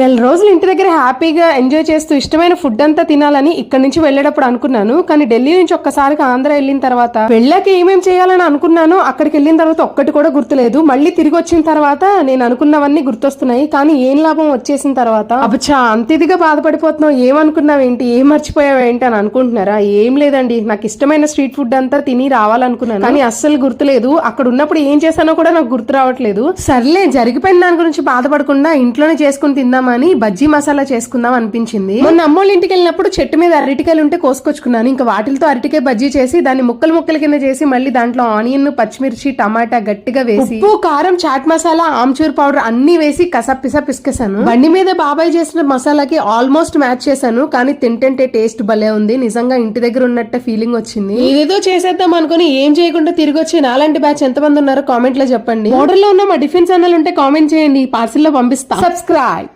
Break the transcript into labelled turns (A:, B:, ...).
A: నెల రోజులు ఇంటి దగ్గర హ్యాపీగా ఎంజాయ్ చేస్తూ ఇష్టమైన ఫుడ్ అంతా తినాలని ఇక్కడ నుంచి వెళ్ళేటప్పుడు అనుకున్నాను. కానీ ఢిల్లీ నుంచి ఒక్కసారిగా ఆంధ్ర వెళ్ళిన తర్వాత వెళ్ళాక ఏమేమి చేయాలని అనుకున్నాను అక్కడికి వెళ్ళిన తర్వాత ఒక్కటి కూడా గుర్తులేదు. మళ్ళీ తిరిగి వచ్చిన తర్వాత నేను అనుకున్నవన్నీ గుర్తొస్తున్నాయి. కానీ ఏం లాభం వచ్చేసిన తర్వాత అబ్బచ్చా అంత ఇదిగా బాధపడిపోతున్నావు. ఏమనుకున్నావు ఏంటి? ఏం మర్చిపోయావు ఏంటి అని అనుకుంటున్నారా? ఏం లేదండి. నాకు ఇష్టమైన స్ట్రీట్ ఫుడ్ అంతా తిని రావాలనుకున్నాను. కానీ అస్సలు గుర్తులేదు. అక్కడ ఉన్నప్పుడు ఏం చేశానో కూడా నాకు గుర్తు రావట్లేదు. సర్లే జరిగిపోయిన దాని గురించి బాధపడకుండా ఇంట్లోనే చేసుకుని తిందామని బజ్జీ మసాలా చేసుకుందాం అనిపించింది. మొన్న అమ్మోళ్ళ ఇంటికి వెళ్ళినప్పుడు చెట్టు మీద అరటికాయలు ఉంటే కోసుకొచ్చుకున్నాను. ఇంకా వాటితో అరటికాయ బజ్జీ చేసి దాన్ని ముక్కలు ముక్కల కింద చేసి మళ్ళీ దాంట్లో ఆనియన్ పచ్చిమిర్చి టమాటా గట్టిగా వేసి ఉప్పు కారం చాట్ మసాలా ఆమ్చూర్ పౌడర్ అన్ని వేసి కసప్ పిస పిసికేసాను బండి మీద బాబాయ్ చేసిన మసాలాకి ఆల్మోస్ట్ మ్యాచ్ చేశాను. కానీ తింటుంటే టేస్ట్ భలే ఉంది. నిజంగా ఇంటి దగ్గర ఉన్నట్టు ఫీలింగ్ వచ్చింది. ఏదేదో చేసేద్దాం అనుకుని ఏం చేయకుండా తిరిగి వచ్చి నాలాంటి బ్యాచ్ ఎంతమంది ఉన్నారో కామెంట్లో చెప్పండి. ఆర్డర్లో ఉన్న మా డిఫెన్స్ ఛానల్ ఉంటే కామెంట్ చేయండి. పార్సిల్లో పంపిస్తా. సబ్స్క్రైబ్